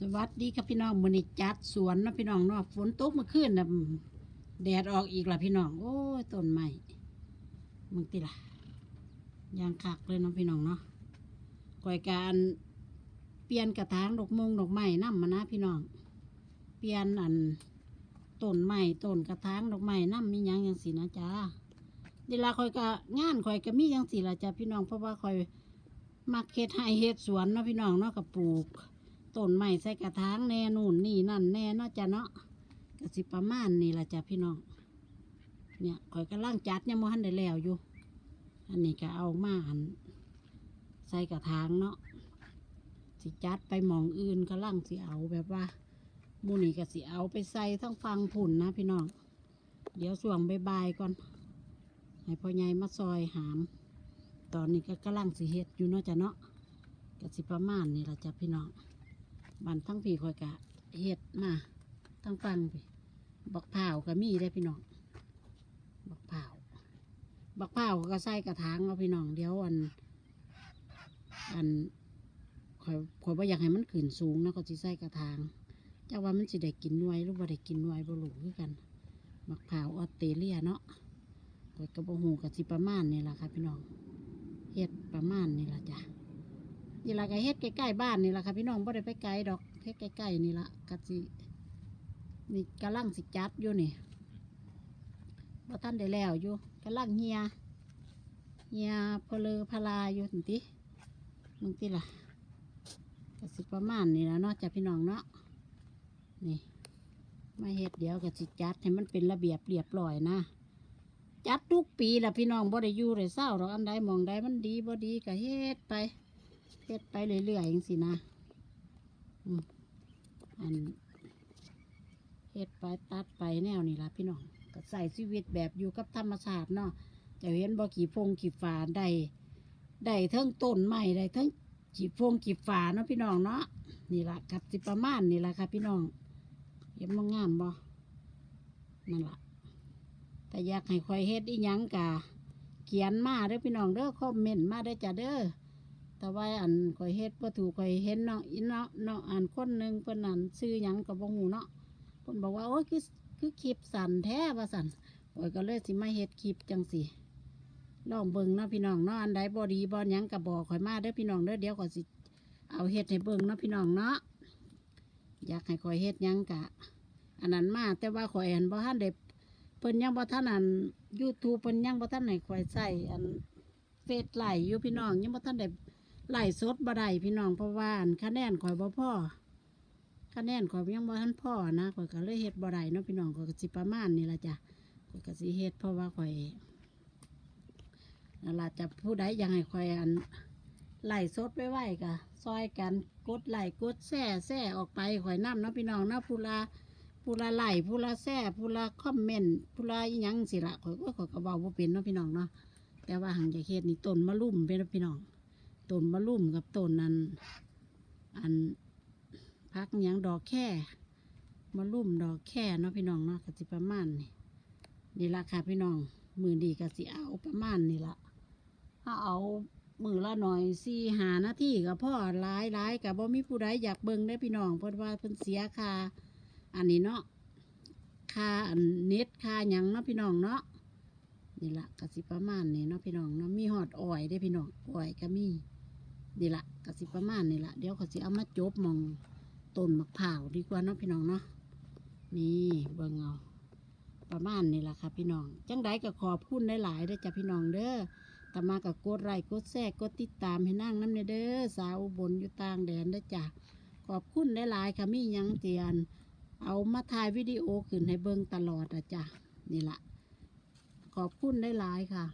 สวัสดีครับพี่น้องมื้อนี้จัดสวนนะพี่น้องเนาะฝนตกเมื่อคืนนะแดดออกอีกละพี่น้อง โอ้ยต้นไม้มึงติละยางคักเลยเนาะพี่น้องเนาะก่อยการเปลี่ยนกระถางดอกมงดอกไม้นำมานะพี่น้อง เปลี่ยนอันต้นไม้ต้นกระถางดอกไม้นำมียังจังสีนะจ๊ะเวลาคอยก็งานคอยก็มีจังสีละจ้ะพี่น้องเพราะว่าคอยมักเฮ็ดให้เฮ็ดสวนเนาะพี่น้องเนาะกับปลูก ต้นไม้ใส่กระถางแน่นู่นนี่นั่นแน่เนาะจ้ะเนาะก็สิประมาณนี่ละจ้ะพี่น้อง เนี่ยข่อยกำลังจัดยังบ่ทันได้แล้วอยู่ อันนี้ก็เอามาอันใส่กระถางเนาะสิจัดไปมองอื่นกำลังสิเอาแบบว่ามูนี่ก็สิเอาไปใส่ทั้งฟังผุ่นนะพี่น้อง เดี๋ยวส่วงบายๆก่อน ให้พ่อใหญ่มาซอยหาม ตอนนี้ก็กำลังสิเฮ็ดอยู่เนาะจ้ะเนาะก็สิประมาณนี่ละจ้ะพี่น้อง บันทั้งพี่คอยกะเฮ็ดมาทั้งฟังพี่บักเผาวก็มีได้พี่น้องบักเผาบักเผาก็ใส่กระถางเอาพี่น้องเดี๋ยวอัน อันคอยคอยว่าอยากให้มันขึ้นสูงนะก็สิใส่กระถางเจ้าว่ามันสิได้กินนวยหรือว่าได้กินนวยบ่รู้คือกันบักเผาวออสเตรเลียเนาะคอยกระโบหูกับสิประมาณนี่แหละค่ะพี่น้องเฮ็ดประมาณนี่แหละจ้ะ นี่ละก็เฮ็ดใกล้ๆบ้านนี่ละค่ะพี่น้องบ่ได้ไปไกลดอกเฮ็ดใกล้ๆนี่ละก็สินี่กำลังสิจัดอยู่นี่บ่ทันได้แล้วอยู่กำลังเฮียเฮียเพลอพลาอยู่นั่นติมึงติล่ะก็สิประมาณนี่ละเนาะจ้ะพี่น้องเนาะนี่มาเฮ็ดเดี๋ยวก็สิจัดให้มันเป็นระเบียบเรียบร้อยนะจัดทุกปีละพี่น้องบ่ได้อยู่ได้เศร้าดอกอันใดมองใดมันดีบ่ดีก็เฮ็ดไป เฮ็ดไปเรื่อยๆอย่างสินะอันเฮ็ดไปตัดไปแนวนี่ละพี่น้องก็ใส่ชีวิตแบบอยู่กับธรรมชาติเนาะจะเห็นบ่กี่พงกี่ฝาได้ได้ทั้งต้นไม้ได้ทั้งกี่พงกี่ฝาเนาะพี่น้องเนาะนี่ละกับสิประมาณนี่ละครับพี่น้องเห็นบ่งามบ่นั่นละแต่อยากให้คอยเฮ็ดอีหยังกะเขียนมาเด้อพี่น้องเด้อคอมเมนต์มาได้จ้ะเด้อ แต่ว่าอันข่อยเฮ็ดบ่ถูกข่อยเห็นเนาะอีเนาะเนาะอันคนหนึงเพิ่นนั่นซื้อหยังก็บ่ฮู้เนาะเพิ่นบอกว่าโอ้ยคือคือคลิปสั่นแท้ว่าสั่นข่อยก็เลยสิมาเฮ็ดคลิปจังสิลองเบิ่งเนาะพี่น้องเนาะอันใดบ่ดีบ่หยังก็บอกข่อยมาเด้อพี่น้องเด้อเดี๋ยวข่อยสิเอาเฮ็ดให้เบิ่งเนาะพี่น้องเนาะอยากให้ข่อยเฮ็ดหยังกะ อันนั้นมาแต่ว่าข่อยอันบ่ทันได้เพิ่นยังบ่ทันอัน YouTube เพิ่นยังบ่ทันให้ข่อยใช้อันเฟซไลฟ์อยู่พี่น้องยังบ่ทันได้ ไล่สดบ่ได้พี่น้องเพราะว่าคะแนนข่อยบ่พอคะแนนข่อยยังบ่ทันพ่อนะข่อยก็เลยเฮ็ดบ่ได้เนาะพี่น้องข่อยก็สิประมาณนี้ล่ะจ้ะข่อยก็สิเฮ็ดเพราะว่าข่อยนั่นล่ะจะผู้ใดยากให้ข่อยอันไล่สดไว้ไว้ก็ซอยกันกดไลค์กดแซ่แซ่ออกไปข่อยนำเนาะพี่น้องเนาะผู้ละผู้ละไล่ผู้ละแซ่ผู้ละคอมเมนต์ผู้ละอิหยังสิละข่อยก็ข่อยก็เว้าบ่เป็นเนาะพี่น้องเนาะแต่ว่าหังจะเฮ็ดนี่ต้นมะลุ่มเป็นพี่น้อง ต้นมะลุ่มกับต้นนั้นอันพักยังดอกแค่มะลุ่มดอกแค่เนาะพี่น้องเนาะกสิประมาณนี่นี่ละค่ะพี่น้องมือดีกสิเอาประมาณนี่ละถ้าเอามือละหน่อยสี่หานาทีกับพ่อหลายหลายกับบ่มีผู้ใดอยากเบิ่งได้พี่น้อง เพราะว่าเพิ่นเสียค่าอันนี้เนาะค่าอันเน็ตค่าหยังเนาะพี่น้องเนาะนี่ละกสิประมาณนี่เนาะพี่น้องเนาะมีหอดอ้อยได้พี่น้องอ้อยก็มี นี่ละกสิประมาณนี่ละเดี๋ยวเขาสิเอามาจบมองต้นมะพร้าวดีกว่าเนาะพี่น้องเนาะนี่เบิ่งเอาประมาณนี่ละค่ะพี่น้องจังไดก็ขอบคุณหลายๆเด้อจ้ะพี่น้องเด้อแต่มากับกดไลค์กดแชร์กดติดตามให้นั่งน้ำเด้อสาวบนอยู่ต่างแดนเด้อจ้ะขอบคุณหลายๆค่ะมียังเตียน เอามาถ่ายวิดีโอขึ้นให้เบิ่งตลอดอะจ้ะนี่ละขอบคุณหลายๆค่ะ